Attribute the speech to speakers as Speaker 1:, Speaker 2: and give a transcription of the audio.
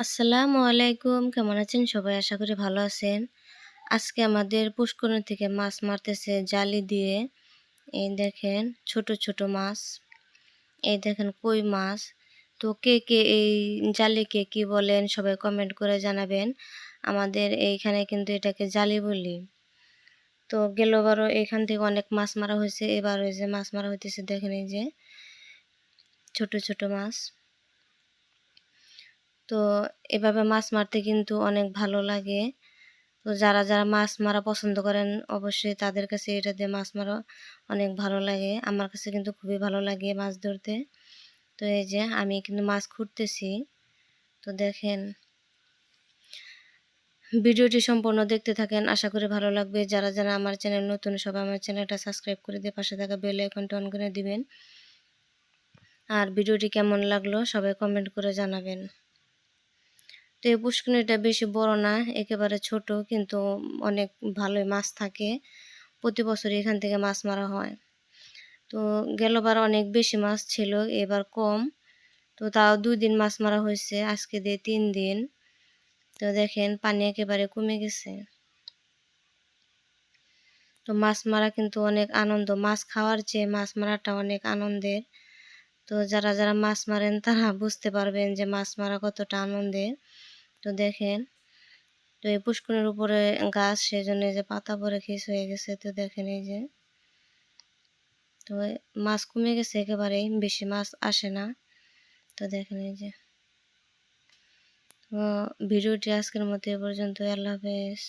Speaker 1: আসসালামু আলাইকুম। কেমন আছেন? সবাই আশা করি ভালো আছেন। আজকে আমাদের পুষ্করণ থেকে মাছ মারতেছে জালি দিয়ে। এই দেখেন, ছোট ছোট মাছ। এই দেখেন, কই মাছ? তো কে কে এই জালিকে কি বলেন সবাই কমেন্ট করে জানাবেন। আমাদের এইখানে কিন্তু এটাকে জালি বলি। তো গেলবারও এখান থেকে অনেক মাছ মারা হয়েছে। এবার ওই যে মাছ মারা হইতেছে, দেখেন এই যে ছোট ছোট মাছ। তো এভাবে মাছ মারতে কিন্তু অনেক ভালো লাগে। তো যারা যারা মাছ মারা পছন্দ করেন, অবশ্যই তাদের কাছে এটা দিয়ে মাছ মারা অনেক ভালো লাগে। আমার কাছে কিন্তু খুবই ভালো লাগে মাছ ধরতে। তো এই যে আমি কিন্তু মাছ খুঁড়তেছি। তো দেখেন। ভিডিওটি সম্পূর্ণ দেখতে থাকেন। আশা করি ভালো লাগবে। যারা যারা আমার চ্যানেল নতুন, সবাই আমার চ্যানেলটা সাবস্ক্রাইব করে দিয়ে পাশে থাকা বেল আইকনটা অন করে দিবেন। আর ভিডিওটি কেমন লাগল সবাই কমেন্ট করে জানাবেন। তো এই পুষ্করিণীটা বেশি বড় না, একেবারে ছোট, কিন্তু অনেক ভালোই মাছ থাকে। প্রতি বছর এখান থেকে মাছ মারা হয়। তো গেলবার অনেক বেশি মাছ ছিল, এবার কম। তো তাও দুই দিন মাছ মারা হয়েছে, আজকে দিয়ে তিন দিন। তো দেখেন, পানি একেবারে কমে গেছে। তো মাছ মারা কিন্তু অনেক আনন্দ। মাছ খাওয়ার চেয়ে মাছ মারাটা অনেক আনন্দের। তো যারা যারা মাছ মারেন, তারা বুঝতে পারবেন যে মাছ মারা কতটা আনন্দের। তো দেখেন, তো এই পুষ্করের উপরে গাছ সেই সেজন্য যে পাতা পরে খিস হয়ে গেছে, তো দেখেন এই যে। তো মাছ কমে গেছে একেবারেই, বেশি মাছ আসে না। তো দেখেন এই যে। ভিডিওটি আজকের মতো এ পর্যন্ত আল্লাহ হাফেজ।